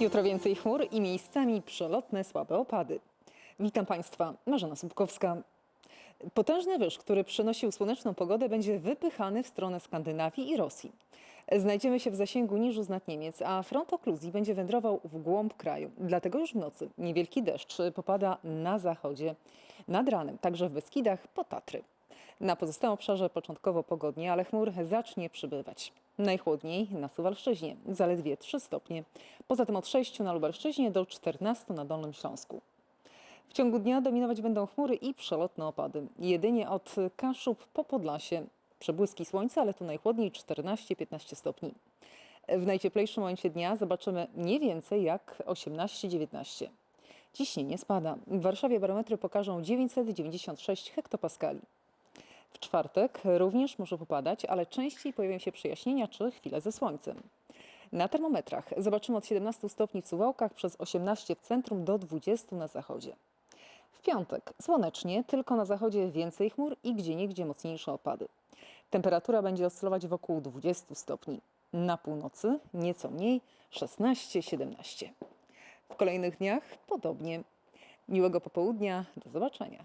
Jutro więcej chmur i miejscami przelotne słabe opady. Witam Państwa, Marzena Słupkowska. Potężny wyż, który przynosił słoneczną pogodę, będzie wypychany w stronę Skandynawii i Rosji. Znajdziemy się w zasięgu niżu z nad Niemiec, a front okluzji będzie wędrował w głąb kraju. Dlatego już w nocy niewielki deszcz popada na zachodzie, nad ranem, także w Beskidach po Tatry. Na pozostałym obszarze początkowo pogodnie, ale chmur zacznie przybywać. Najchłodniej na Suwalszczyźnie, zaledwie 3 stopnie. Poza tym od 6 na Lubelszczyźnie do 14 na Dolnym Śląsku. W ciągu dnia dominować będą chmury i przelotne opady. Jedynie od Kaszub po Podlasie. Przebłyski słońca, ale tu najchłodniej 14-15 stopni. W najcieplejszym momencie dnia zobaczymy nie więcej jak 18-19. Ciśnienie spada. W Warszawie barometry pokażą 996 hektopaskali. W czwartek również może popadać, ale częściej pojawią się przejaśnienia czy chwile ze słońcem. Na termometrach zobaczymy od 17 stopni w Suwałkach przez 18 w centrum do 20 na zachodzie. W piątek słonecznie, tylko na zachodzie więcej chmur i gdzieniegdzie mocniejsze opady. Temperatura będzie oscylować wokół 20 stopni. Na północy nieco mniej 16-17. W kolejnych dniach podobnie. Miłego popołudnia, do zobaczenia.